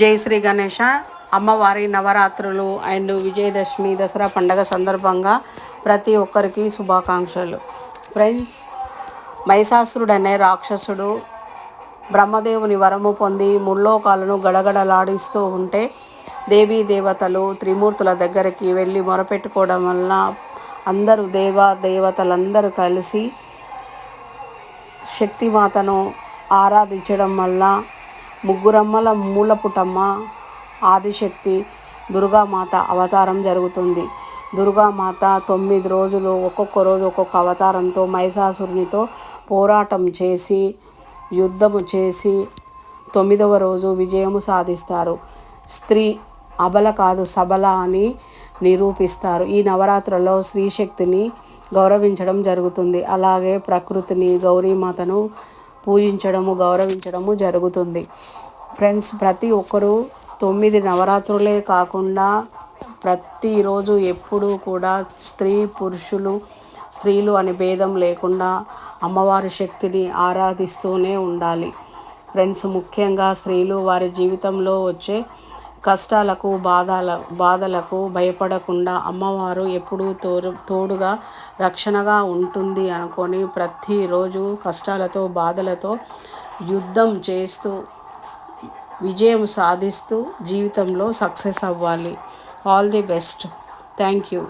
జై శ్రీ గణేష. అమ్మవారి నవరాత్రులు అండ్ విజయదశమి దసరా పండగ సందర్భంగా ప్రతి ఒక్కరికి శుభాకాంక్షలు. ఫ్రెండ్స్ మహిషాసురుడు అనే రాక్షసుడు బ్రహ్మదేవుని వరము పొంది ముల్లోకాలను గడగడలాడిస్తూ ఉంటే దేవీ దేవతలు త్రిమూర్తుల దగ్గరికి వెళ్ళి మొరపెట్టుకోవడం వలన అందరూ దేవ దేవతలందరూ కలిసి శక్తిమాతను ఆరాధించడం వల్ల ముగ్గురమ్మల మూలపుటమ్మ ఆదిశక్తి దుర్గామాత అవతారం జరుగుతుంది. దుర్గామాత తొమ్మిది రోజులు ఒక్కొక్క రోజు ఒక్కొక్క అవతారంతో మహిషాసురునితో పోరాటం చేసి యుద్ధము చేసి తొమ్మిదవ రోజు విజయము సాధిస్తారు. స్త్రీ అబల కాదు సబల అని నిరూపిస్తారు. ఈ నవరాత్రులో స్త్రీ శక్తిని గౌరవించడం జరుగుతుంది. అలాగే ప్రకృతిని గౌరీమాతను పూజించడము గౌరవించడము జరుగుతుంది. ఫ్రెండ్స్ ప్రతి ఒక్కరూ తొమ్మిది నవరాత్రులే కాకుండా ప్రతిరోజు ఎప్పుడూ కూడా స్త్రీ పురుషులు స్త్రీలు అనే భేదం లేకుండా అమ్మవారి శక్తిని ఆరాధిస్తూనే ఉండాలి. ఫ్రెండ్స్ ముఖ్యంగా స్త్రీలు వారి జీవితంలో వచ్చే కష్టాలకు బాధల బాధలకు భయపడకుండా అమ్మవారు ఎప్పుడూ తోడు తోడుగా రక్షణగా ఉంటుంది అనుకొని ప్రతిరోజు కష్టాలతో బాధలతో యుద్ధం చేస్తూ విజయం సాధిస్తూ జీవితంలో సక్సెస్ అవ్వాలి. All the best. Thank you.